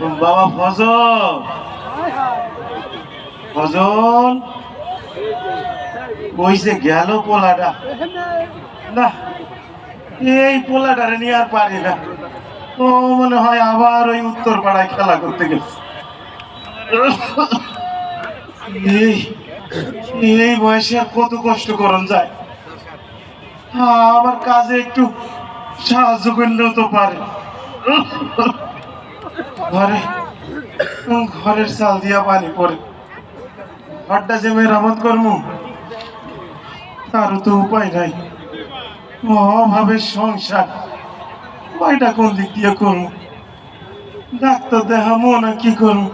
বাবা ফজল ফজল কইছে, গেল পোলাটা। না, এই পোলাটারে নিয়ে আর পারি না। ও মনে হয় আবার ওই উত্তর পাড়ায় খেলা করতে গেছে। এই বয়সে কত কষ্ট করন যায়। আমার কাজে একটু সাহায্য করলেও তো পারে। ঘরে ঘরের চাল দিয়া পানি পড়ে। ঘরটা যে মেরামত করব তারও তো উপায় নাই। অভাবের সংসার ওইটা কোন দিক দিয়ে করব ডাক্তার দেখাবো না কি করব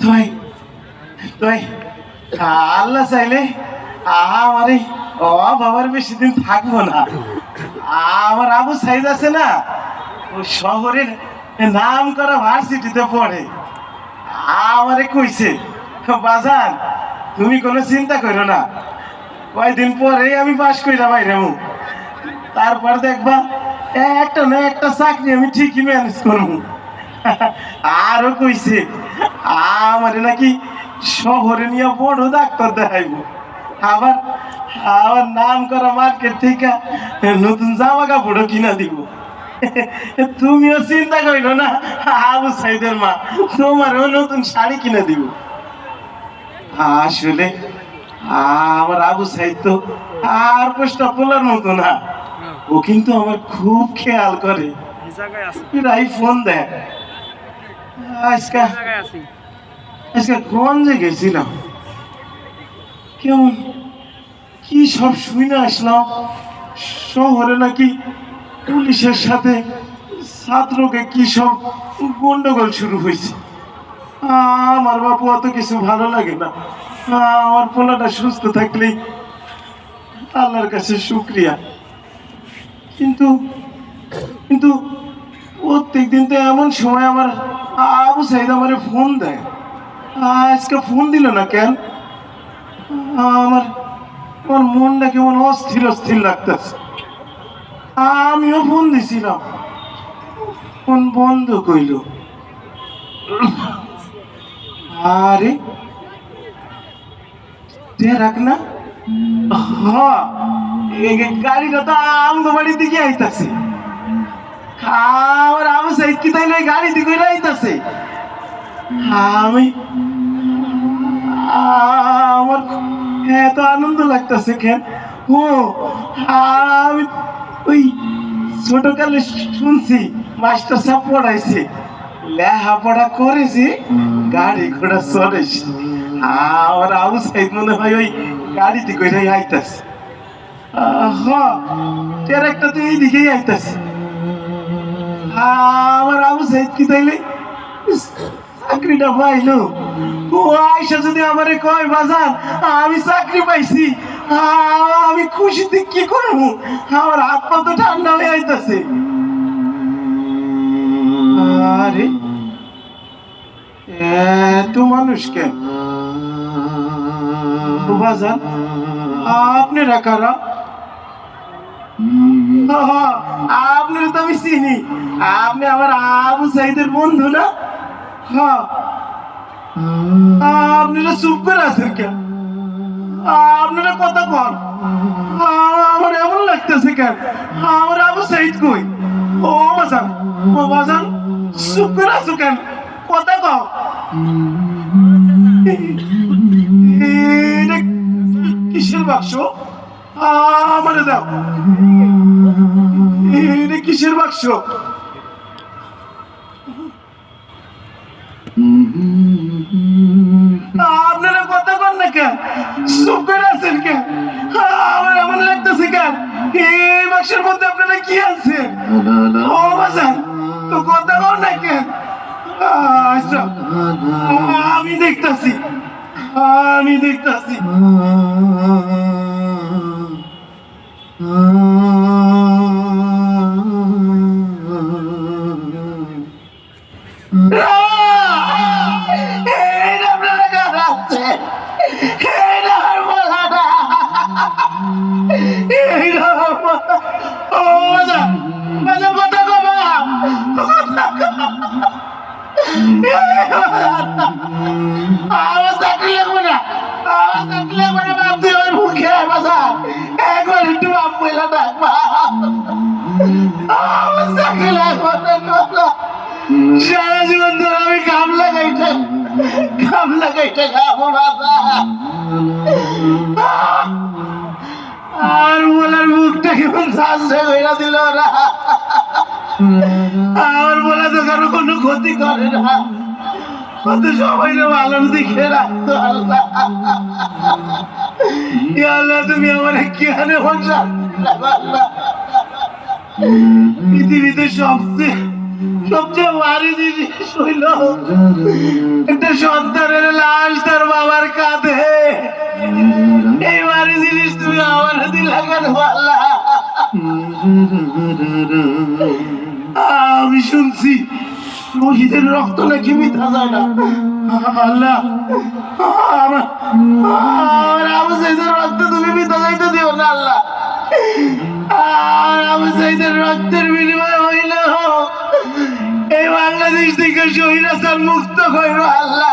তাই তাই, আল্লাহ চাইলে আমার এই অভাবের বেশি দিন থাকব না। আমার আবু সাইদ আছে না, ওই শহরের নাম করা ভার্সিটিতে পড়ে। আমারে কইছে, বাজান, তুমি কোনো চিন্তা করো না। কয়দিন পরে আমি পাশ কইরা বাইরে তারপর দেখবা, একটা না একটা চাকরি আমি ঠিকই ম্যানেজ করব। আরও কইছে, আমারে নাকি শহরে নিয়ে বড় ডাক্তার দেখাইবো। আবার আবার নাম করা মার্কেট থেকে নতুন জামা কাপড়ও কিনা দিব। তুমিও চিন্তা করিল না আবু সাইদের মা তোমারও নতুন শাড়ি কিনে দিব। আসলে আমার আবু সাইদ তো আর পোস্টা পোলার মতো না। ও কিন্তু আমার খুব খেয়াল করে। প্রায় ফোন দেয়। আজকে গঞ্জে গেছিলাম? কেমন? কি সব শুই না আসলাম? শহরে নাকি পুলিশের সাথে ছাত্রকে কি সব গন্ডগোল শুরু হয়েছে? আমার বাপু অত কিছু ভালো লাগে না। আমার পোলাটা সুস্থ থাকলেই আল্লাহর কাছে শুক্রিয়া। কিন্তু কিন্তু প্রত্যেক দিন তো এমন সময় আমার আবু সাইদ আমারে ফোন দেয়। আজকে ফোন দিল না কেন? আমার আমার মনটা কেমন অস্থির অস্থির লাগতেছে। আমিও ফোন দিছিলাম। ফোন বন্ধ কইল। আরে রাখ না। হ্যাঁ গাড়িটা তো বাড়ির দিকে আমার গাড়ি দিকে আমি, আমার এত আনন্দ লাগতেছে কেন? ও, আমি ওই ছোটকালে শুনছি, মাস্টার সাহেব পড়াইছে। লেখাপড়া করেছি, গাড়ি ঘোড়া চড়েছি। আমার আবু সাইদ মনে হয় ওই গাড়িতে করে আইতাছে। হ্যাঁ একটা তো এই দিকেই আইতাছে। আমার আবু সাইদ কি তাইলে? চাকরিটা পাইলো। ও আয়সা যদি আমারে কয়, বাজান, আমি চাকরি পাইছি। আমি খুশিতে কি করব? আমার পা তো ঠান্ডা হয়ে আইতাছে আরে এত কেন? ও বাজান আপনারা তো আমি চিনি। আপনি আমার আবু সাইদের বন্ধু না? হ্যাঁ। আপনারা চুপ করে আছেন কেন? আপনারা কথা কন আমার এমন লাগতেছে কেন? আমার আবু সাইদ কই? ও বাজান ও বাজান, চুপ করে আছো কেন? কথা কও। কিসের বাক্স? আমারে দাও। কিসের বাক্স? চুপ আছেন কেন? আমার এমন লাগতেছে কেন? এই বাক্সের মধ্যে আপনারা কি আছে ও, বাজান, তো কথা কর না কেন? আচ্ছা আমি দেখতাছি আমি দেখতাছি। আওয়াজ থাকলে লাগবে না আওয়াজ থাকলে লাগবে না বাপ তুই ওর মুখে বাজার একবার একটু বাপ বইলা বাপ আওয়াজ থাকলে লাগবে না। সারা জীবন ধরে আমি কাম লাগাইতে কাম লাগাইতে খাব বাবা হইয়া দিল আর বলা তো কারও কোনো ক্ষতি করে না। তুমি আমার পৃথিবীতে সবচেয়ে সবচেয়ে সন্তানের লাশ তার বাবার কাঁধে। এই ভারী জিনিস তুমি আমার দিলা কেন? আমি শুনছি শহীদের রক্ত নাকি মিথ্যা যায় না আল্লাহ, আমার আমার আবু সাইদের রক্ত তুমি না, আল্লাহ। আর আবু সাইদের রক্তের বিনিময় হইল এই বাংলাদেশ থেকে শহীদ হাসান মুক্ত করো আল্লাহ।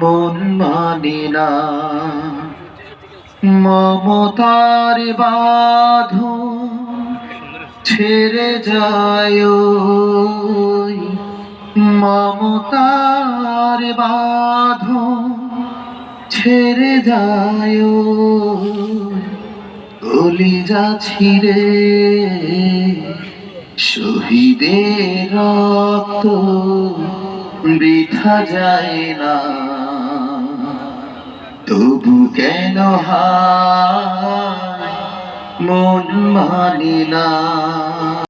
মন মানে না। মমতার বাধ ছেড়ে যায় মমতার বাধ ছেড়ে যায় কলিজা ছিড়ে শহীদের রক্ত বৃথা যায় না। তবু কেন মন মানে না।